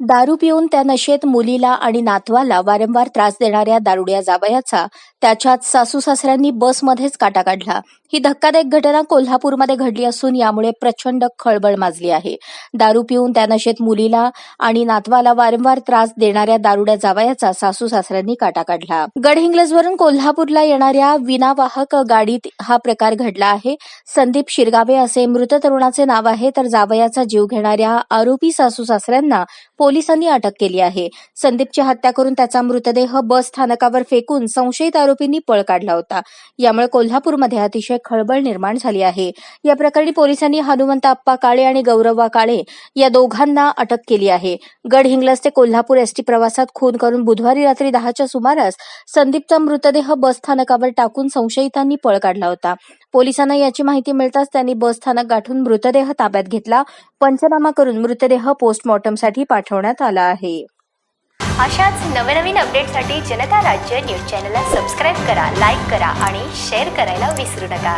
दारू पिऊन त्या नशेत मुलीला आणि नातवाला वारंवार त्रास देणाऱ्या दारुड्या जावयाचा त्याच्यात सासू सासऱ्यांनी बसमध्येच काटा काढला. ही धक्कादायक घटना कोल्हापूरमध्ये घडली असून यामुळे प्रचंड खळबळ माजली आहे. दारू पिऊन त्या नशेत मुलीला आणि नातवाला वारंवार त्रास देणाऱ्या दारुड्या जावयाचा सासू सासऱ्यांनी काटा काढला. गडहिंग्लजवरून कोल्हापूरला येणाऱ्या विनावाहक गाडीत हा प्रकार घडला आहे. संदीप शिरगावे असे मृत तरुणाचे नाव आहे. तर जावयाचा जीव घेणाऱ्या आरोपी सासू सासऱ्यांना पोलिसांनी अटक केली आहे. संदीपची हत्या करून त्याचा मृतदेह बस स्थानकावर फेकून संशयित आरोपींनी पळ काढला होता. यामुळे कोल्हापूरमध्ये अतिशय खळबळ निर्माण झाली आहे. या प्रकरणी पोलिसांनी हनुमंत अप्पा काळे आणि गौरव्वा काळे या दोघांना अटक केली आहे. गडहिंग्लज ते कोल्हापूर एसटी प्रवासात खून करून बुधवारी रात्री दहाच्या सुमारास संदीपचा मृतदेह बस स्थानकावर टाकून संशयितांनी पळ काढला होता. पोलिसांना याची माहिती मिळताच त्यांनी बस स्थानक गाठून मृतदेह ताब्यात घेतला. पंचनामा करून मृतदेह पोस्टमॉर्टमसाठी पाठवण्यात आला आहे. अशाच नवनवीन अपडेटसाठी जनता राज्य न्यूज चॅनलला सबस्क्राईब करा लाईक करा आणि शेअर करायला विसरू नका.